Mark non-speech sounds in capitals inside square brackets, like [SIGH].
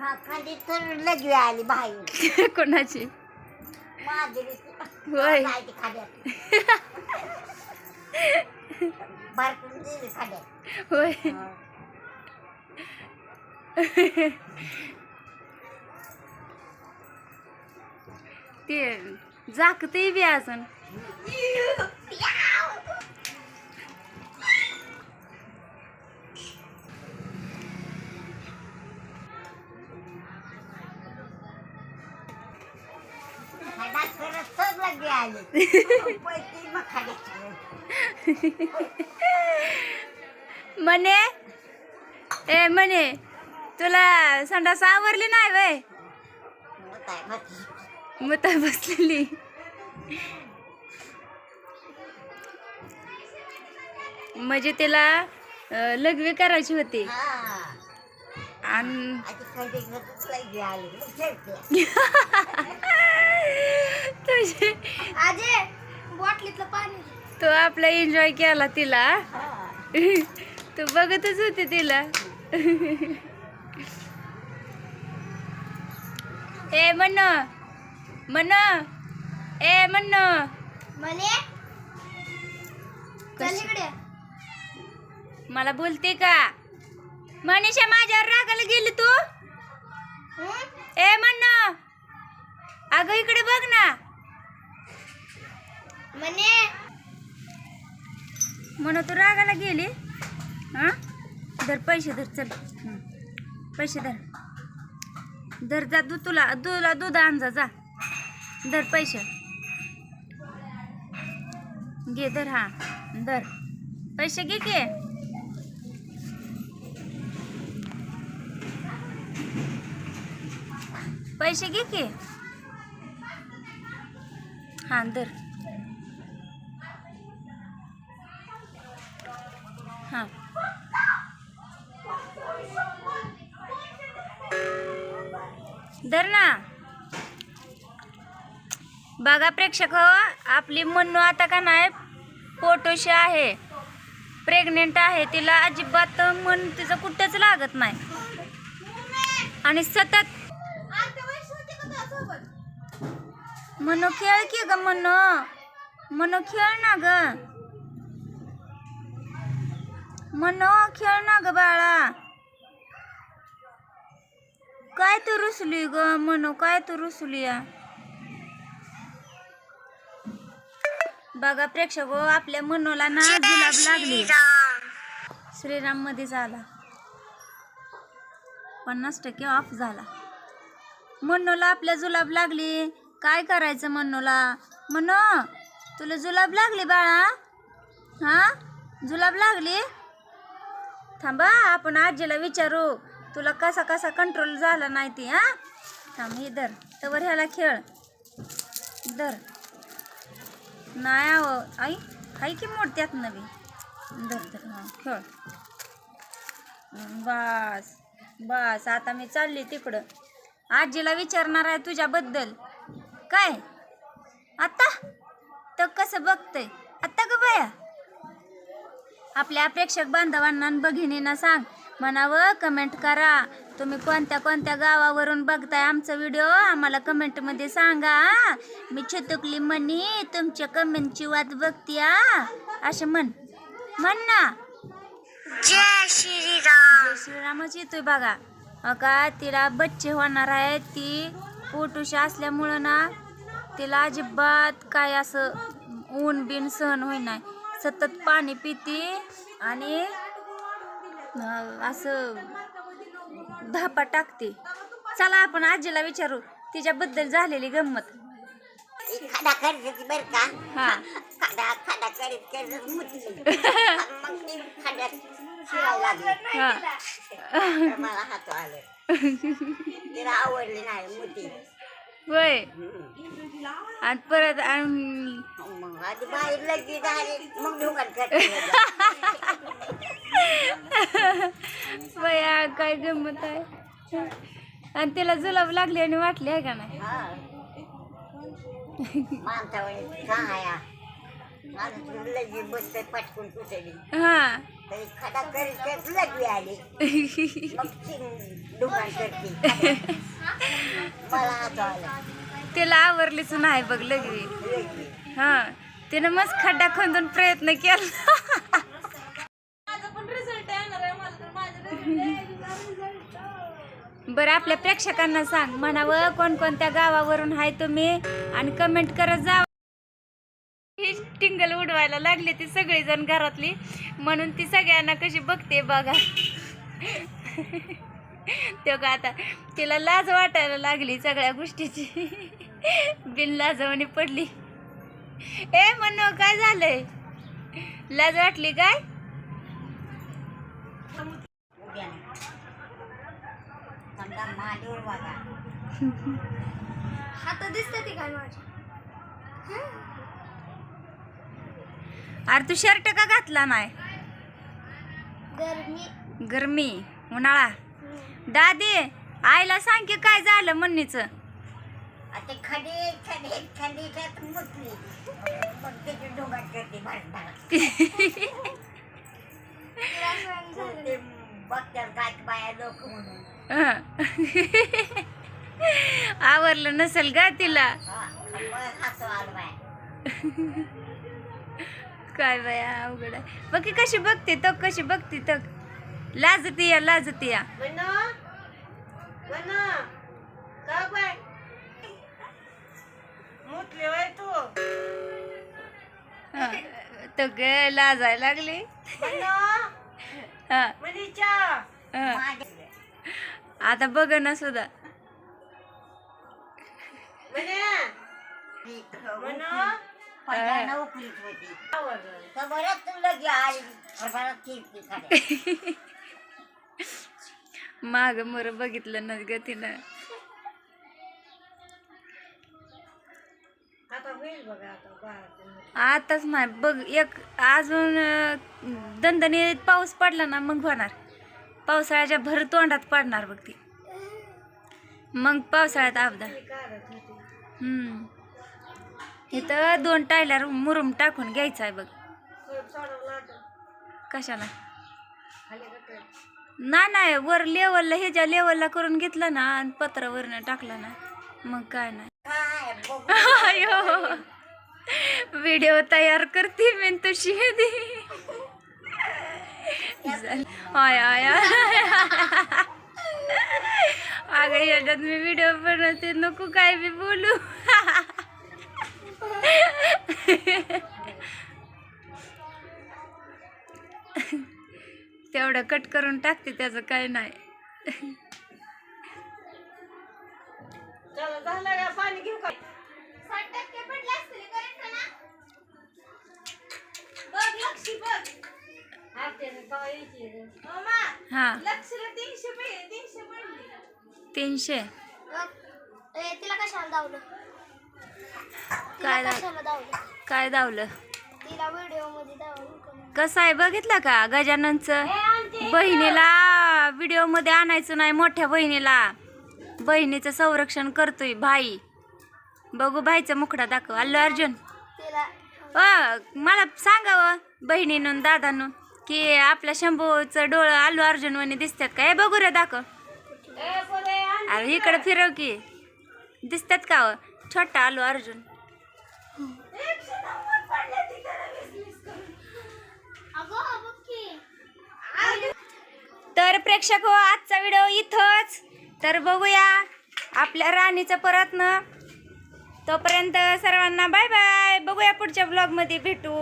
खाली तर लगी आली बाहेर [LAUGHS] कोणाची? माझी होय. [LAUGHS] ती खाड्यात [LAUGHS] बारकून दिली खाड्यात होय. ते झाकते बी अजून. [LAUGHS] म्हणे ए म्हणे तुला संडास आवरली नाही वय? मग बसलेली. म्हणजे तिला लघवी करायची होती. हा. आणि तुझी आजे बॉटलीतलं पाणी तो आपला एन्जॉय केला तिला तू बघतच होती तिला ए म्हण म्हण ए म्हण मला बोलते का मनीषा माझ्यावर रागाला गेली तू? ए म्हण अगं इकडे बघ ना. म्हणे म्हण तू रागाला गेली? हा? धर पैसे धर चल. पैसे धर. धर जा दूध तुला तुला दूध आण जा जा. धर पैसे. घे धर हा. धर. पैसे घे की? पैसे घे की. हां धर हां. धर ना. बघा प्रेक्षक हो, आपली मन्नू आता का नाही पोटोशी आहे. प्रेग्नेंट आहे तिला अजिबात मन तिचं कुठंच लागत नाही. आणि सतत मनो खेळ की ग मनो? मनो खेळ ना ग. मनो खेळ ना ग बाळा. काय तू रुसली ग मनो? काय तू रुसली? बघा प्रेक्षक हो, आपल्या मनोला ना जुलाब लागली. श्रीराम. मध्ये झाला. पन्नास टक्के ऑफ झाला. मनोला आपल्या जुलाब लागली. काय करायचं मनोला? मनो तुला जुलाब लागली बाळा? हां? जुलाब लागली? थांबा आपण आजीला विचारू. तुला कसा कसा कंट्रोल झाला नाही ती हां? थांब हे धर. तवर ह्याला खेळ. धर. नाही आव आई आई की मोडत्यात नवी? धर धर हां खेळ. बस बस. आता मी चालली तिकडं. आजीला विचारणार आहे तुझ्याबद्दल. काय? आता? तर कसं बघतंय? आता ग बाया? आपल्या प्रेक्षक बांधवांना भगिनींना सांग म्हणावं कमेंट करा. तुम्ही कोणत्या कोणत्या गावावरून बघताय आमचा व्हिडिओ आम्हाला कमेंटमध्ये सांगा. मी छतुकली म्हणी तुमच्या कमेंटची वाट बघते हा. असे म्हण. म्हण ना. जय श्रीराम. श्रीरामच येतोय बघा. अ का तिला बच्चे होणार आहे ती. पोटुशी असल्यामुळं ना तिला अजिबात काय असं ऊन बिन सहन होई नाही सतत पाणी पिते आणि असं धापा टाकते. चला आपण आजीला विचारू तिच्याबद्दल झालेली गंमत. बर का? हा. खाडा खाडा करीत करत मुतली [LAUGHS] मग ती खाड्यात शिरायला लागली हा. तर मला हात आलं [LAUGHS] तिला आवडली नाही मुती होय. आणि परत आणि मग आधी बाहेर लगी झाली मग बया [LAUGHS] काय गंमत आहे? आणि तिला जुलाब लागली आणि वाटली आहे का नाही? हा. सांगाया हा. तिला आवरलीच नाही बघ लगवी. हा. तिनं मस्त खड्डा खोदून प्रयत्न केला. बरं आपल्या प्रेक्षकांना सांग म्हणावं कोणकोणत्या गावावरून आहे तुम्ही? आणि कमेंट करत जा. उडवायला लागली ती सगळीजण घरातली. म्हणून ती सगळ्यांना कशी बघते बघा. तो का आता तिला लाज वाटायला लागली सगळ्या गोष्टीची. बिन लाजवणी पडली. ए म्हणू काय झालंय? लाज वाटली काय? हात दिसते ती काय माझी अरे तू शर्ट का घातला नाही? गरमी. गरमी. उन्हाळा. दादी आईला सांग की काय झालं म्हणणीचं. आवरलं नसेल का तिला [LAUGHS] हा, मग हसू आलं बाया काय बाया अवघड आहे. बघ की कशी बघते तो कशी बघते तो लाजती या लाजती या. मुतले वय तू. हं, तो ग लाजायला लागली. हा. हं. आता बघ ना सुद्धा. पहिल्यांदा होती. तर तुला माग मोर बघितलं ना ग तिनं. आताच नाही बघ एक अजून दणदणीत पाऊस पडला ना मग होणार. पावसाळ्याच्या भर तोंडात पडणार बघ ती. मग पावसाळ्यात आपदा. हम्म. इथं दोन टायलर मुरुम टाकून घ्यायचा आहे बघ. कशाला? ना नाही वर लेवलला ह्याच्या लेवलला करून घेतलं ना आणि पत्रावरनं टाकलं ना मग काय नाही. अयो व्हिडिओ तयार करते मी तुझी. आय आय अगं याच्यात मी व्हिडिओ बनवते नको काय बी बोलू. तेवढं कट करून टाकते त्याचं काय नाही. हा. तीनशे तिला कशाला दावलं काय दाव काय दावलं कसं आहे? बघितलं का गजाननचं? बहिणीला व्हिडिओमध्ये आणायचं नाही मोठ्या बहिणीला. बहिणीचं संरक्षण करतोय भाई. बघू भाईचा मुखडा दाखव. अल्लू अर्जुन. मला सांगावं बहिणीनं दादानं की आपल्या शंभूचं डोळं अल्लू अर्जुन म्हणे दिसतात का? हे बघू रे दाखव. अरे इकडे फिरव की. दिसतात का व? छोटा आलो अर्जुन. तर प्रेक्षक हो आजचा व्हिडिओ इथंच. तर बघूया आपल्या राणीचं प्रयत्न तोपर्यंत सर्वांना बाय बाय बघूया पुढच्या ब्लॉगमध्ये भेटू.